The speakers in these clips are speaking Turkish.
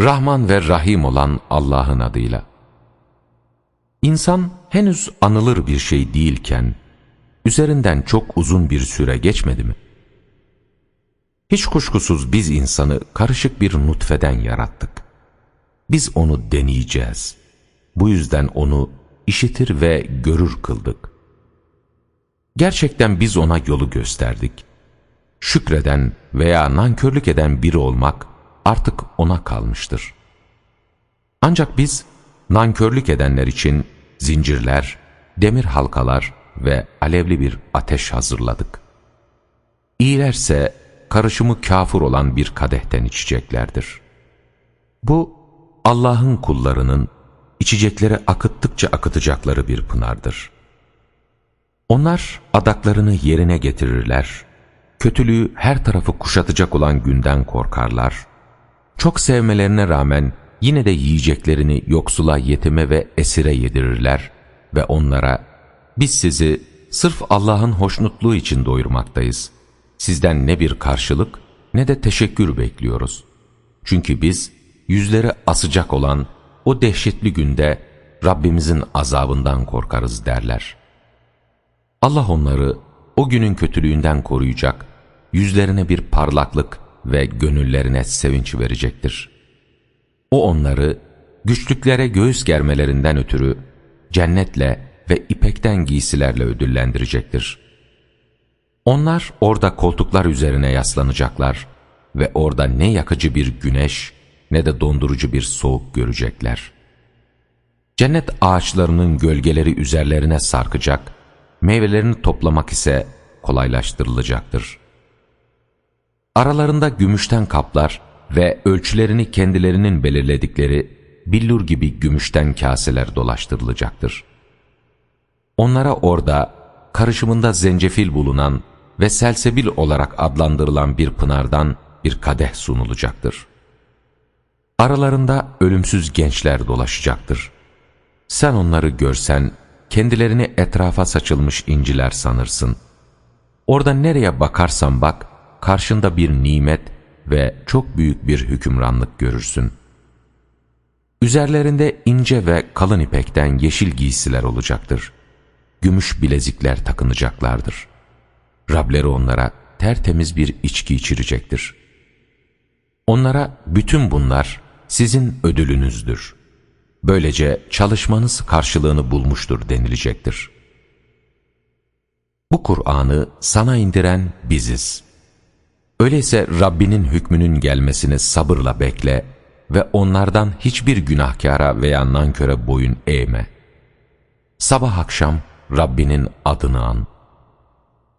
Rahman ve Rahim olan Allah'ın adıyla. İnsan henüz anılır bir şey değilken, üzerinden çok uzun bir süre geçmedi mi? Hiç kuşkusuz biz insanı karışık bir nutfeden yarattık. Biz onu deneyeceğiz. Bu yüzden onu işitir ve görür kıldık. Gerçekten biz ona yolu gösterdik. Şükreden veya nankörlük eden biri olmak artık ona kalmıştır. Ancak biz nankörlük edenler için zincirler, demir halkalar ve alevli bir ateş hazırladık. İyilerse karışımı kafur olan bir kadehten içeceklerdir. Bu Allah'ın kullarının içecekleri akıttıkça akıtacakları bir pınardır. Onlar adaklarını yerine getirirler, kötülüğü her tarafı kuşatacak olan günden korkarlar. Çok sevmelerine rağmen yine de yiyeceklerini yoksula, yetime ve esire yedirirler ve onlara biz sizi sırf Allah'ın hoşnutluğu için doyurmaktayız. Sizden ne bir karşılık ne de teşekkür bekliyoruz. Çünkü biz yüzleri asacak olan o dehşetli günde Rabbimizin azabından korkarız derler. Allah onları o günün kötülüğünden koruyacak, yüzlerine bir parlaklık ve gönüllerine sevinç verecektir. O onları güçlüklere göğüs germelerinden ötürü cennetle ve ipekten giysilerle ödüllendirecektir. Onlar orada koltuklar üzerine yaslanacaklar ve orada ne yakıcı bir güneş ne de dondurucu bir soğuk görecekler. Cennet ağaçlarının gölgeleri üzerlerine sarkacak, meyvelerini toplamak ise kolaylaştırılacaktır. Aralarında gümüşten kaplar ve ölçülerini kendilerinin belirledikleri billur gibi gümüşten kaseler dolaştırılacaktır. Onlara orada karışımında zencefil bulunan ve selsebil olarak adlandırılan bir pınardan bir kadeh sunulacaktır. Aralarında ölümsüz gençler dolaşacaktır. Sen onları görsen, kendilerini etrafa saçılmış inciler sanırsın. Orada nereye bakarsan bak, karşında bir nimet ve çok büyük bir hükümranlık görürsün. Üzerlerinde ince ve kalın ipekten yeşil giysiler olacaktır. Gümüş bilezikler takınacaklardır. Rableri onlara tertemiz bir içki içirecektir. Onlara bütün bunlar sizin ödülünüzdür. Böylece çalışmanız karşılığını bulmuştur denilecektir. Bu Kur'an'ı sana indiren biziz. Öyleyse Rabbinin hükmünün gelmesini sabırla bekle ve onlardan hiçbir günahkara veya nanköre boyun eğme. Sabah akşam Rabbinin adını an.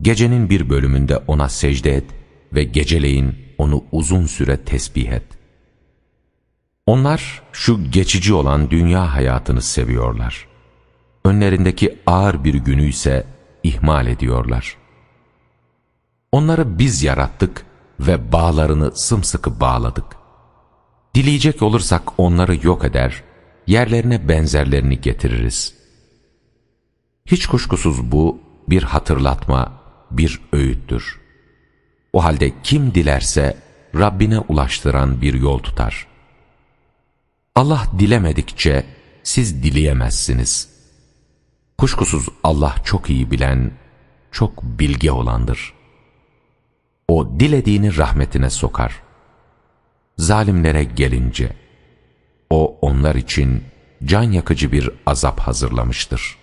Gecenin bir bölümünde ona secde et ve geceleyin onu uzun süre tesbih et. Onlar şu geçici olan dünya hayatını seviyorlar. Önlerindeki ağır bir günü ise ihmal ediyorlar. Onları biz yarattık ve bağlarını sımsıkı bağladık. Dileyecek olursak onları yok eder, yerlerine benzerlerini getiririz. Hiç kuşkusuz bu bir hatırlatma, bir öğüttür. O halde kim dilerse Rabbine ulaştıran bir yol tutar. Allah dilemedikçe siz dileyemezsiniz. Kuşkusuz Allah çok iyi bilen, çok bilge olandır. O dilediğini rahmetine sokar. Zalimlere gelince, O onlar için can yakıcı bir azap hazırlamıştır.''